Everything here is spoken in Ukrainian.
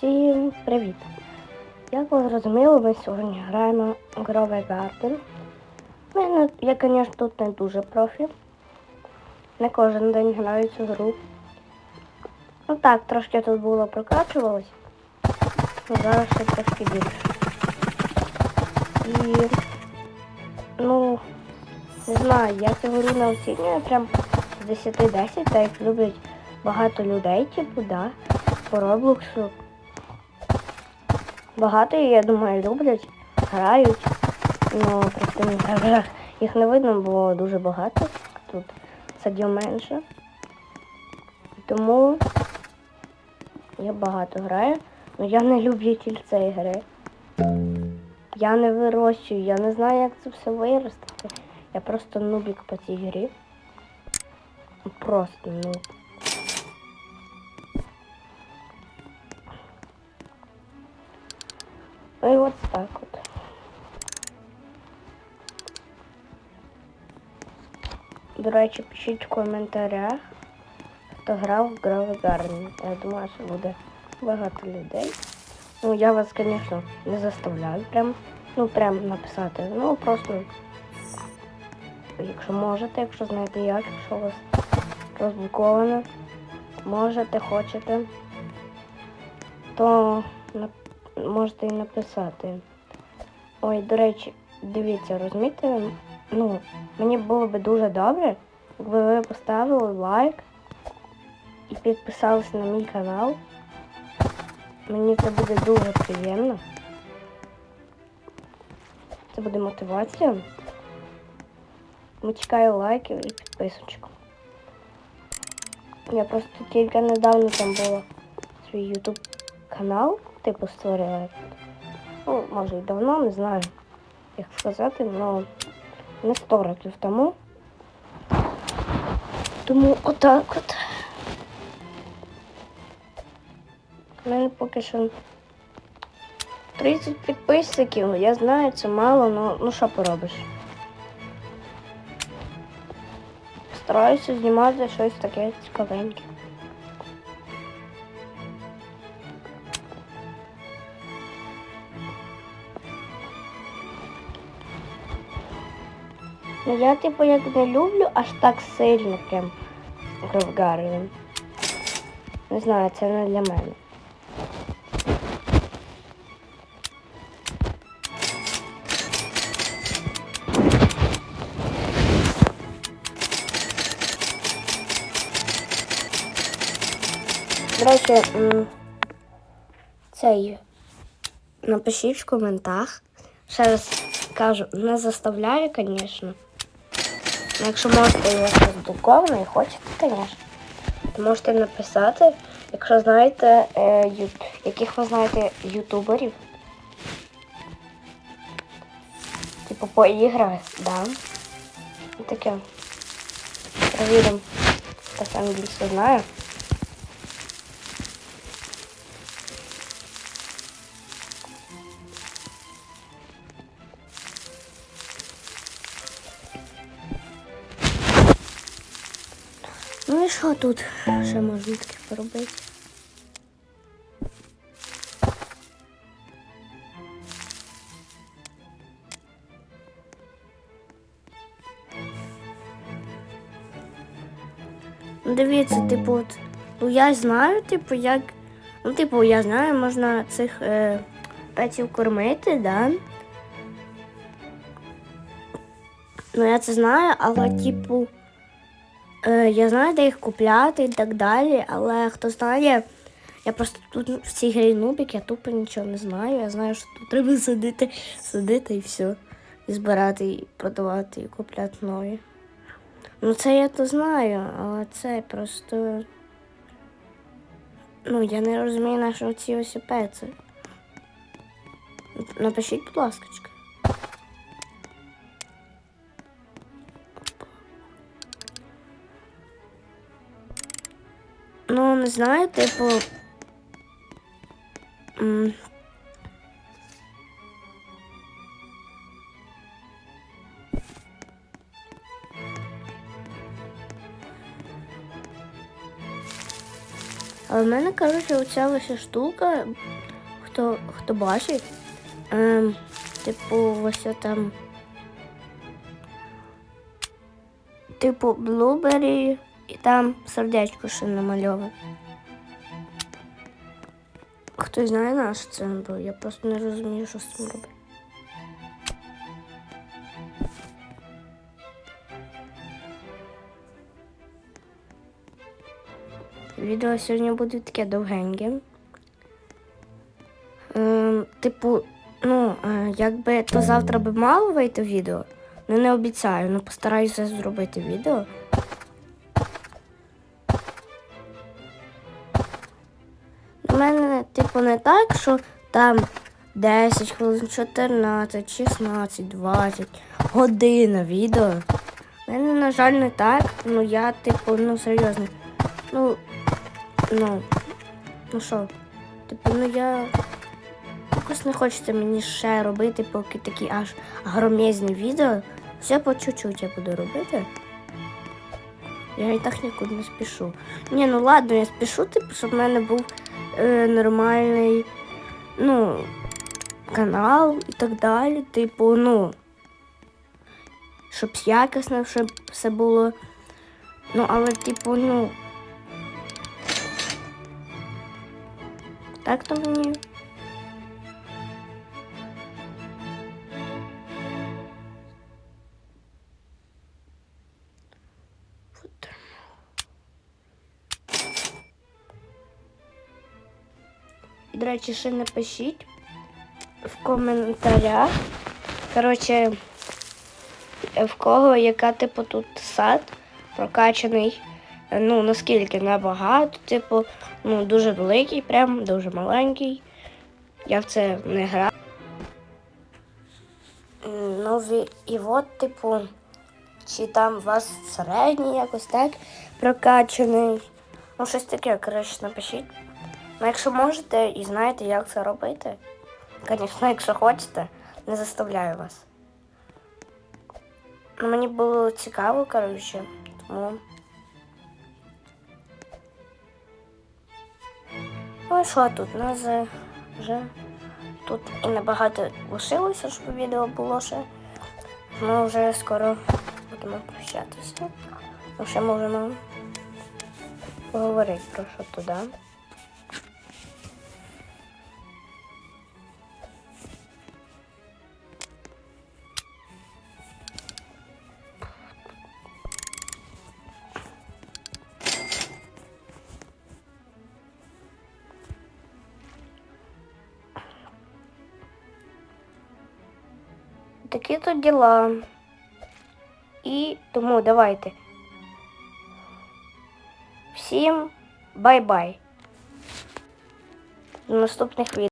Всім привіт! Як ви зрозуміли, ми сьогодні граємо в Гарден. Ми, я, звісно, тут не дуже профі. Не кожен день граю цю гру. Ну так, трошки тут було прокачувалось. Ну, Зараз ще трошки більше. І ну, не знаю, я цю гру не оцінюю прям з 10-10, так як люблять багато людей, типу, да, по Роблоксу. Багато, я думаю, люблять, грають. Ну, просто їх не видно, бо дуже багато. Тут садів менше. Тому я багато граю. але я не любитель цієї гри. Я не вирощую, я не знаю, як це все виростити. Я просто нубік по цій грі. Просто нуб. Ну і от так от. До речі, пишіть в коментарях, хто грав в Граві Гарні. Я думаю, що буде багато людей. Ну, я вас, звісно, не заставляю прям, ну, прям написати. Ну, просто, якщо можете, якщо знаєте як, якщо у вас розблоковано, можете, хочете, то нап- можете і написати. Ой, до речі, дивіться, розумієте, ну, мені було би дуже добре, якби ви поставили лайк і підписалися на мій канал. Мені це буде дуже приємно. Це буде мотивація. Ми чекаю лайків і підписочок. Я просто тільки недавно там була свій YouTube канал, типу створила. Ну, може і давно, не знаю, як сказати, але не 100 років тому. Тому отак от. У мене поки що 30 підписників, я знаю, це мало, але ну що поробиш. Стараюся знімати щось таке цікавеньке. Ну я типу як не люблю аж так сильно прям Гровгарden. Не знаю, це не для мене. До речі, цей напишіть в коментах. Ще раз кажу, не заставляю, звісно. Ну, Якщо можете, я розблоковано і хочете, звісно. Можете написати, якщо знаєте, е, яких ви знаєте ютуберів. Типу по іграх, да. Таке. Провіримо. Так англійську більше що тут ще можна таке поробити? Ну, Дивіться, типу, от, ну я знаю, типу, як. Ну, типу, я знаю, можна цих е, петів кормити, да? Ну, я це знаю, але, типу. Е, я знаю, де їх купляти і так далі, але хто знає, я просто тут в цій грі нубік, я тупо нічого не знаю. Я знаю, що тут треба садити, садити і все. І збирати, і продавати, і купляти нові. Ну це я то знаю, але це просто. Ну, я не розумію, на що ці ось пеци. Напишіть, будь ласка. Ну, не знаю, типу. Але в мене, коротше, оця ось штука, хто, хто бачить, ем, типу, ось там. Типу блубері і там сердечко ще намальоване. Хтось знає на що це, бо я просто не розумію, що з цим робити. Відео сьогодні буде таке довгеньке. Ем, типу, ну, е, якби то завтра би мало вийти відео, ну не обіцяю, ну постараюся зробити відео. Мене, типу, не так, що там 10 хвилин, 14, 16, 20 година відео. У мене, на жаль, не так. Ну я, типу, ну серйозно. Ну, ну, ну що, типу, ну я якось не хочеться мені ще робити, поки такі аж громезні відео. Все по чуть-чуть я буду робити. Я і так нікуди не спішу. Ні, ну ладно, я спішу, типу, щоб в мене був е, нормальний, ну, канал і так далі. Типу, ну, щоб якісно щоб все було. Ну, але, типу, ну. Так то мені. До речі, ще напишіть в коментарях. Коротше, в кого яка, типу, тут сад прокачаний. Ну, наскільки набагато, типу, ну, дуже великий, прям дуже маленький. Я в це не грав. Ну, і от, типу, чи там у вас середній якось так прокачаний. Ну, щось таке, коротше, напишіть. Ну, якщо можете і знаєте, як це робити. Звісно, якщо хочете, не заставляю вас. Ну, мені було цікаво, коротше, тому. Ну і що тут? У нас вже тут і небагато лишилося, щоб відео було ще. Ми вже скоро будемо прощатися. Ми ще можемо поговорити про що туди. Такі то діла. І тому давайте. Всім бай-бай. До наступних відео.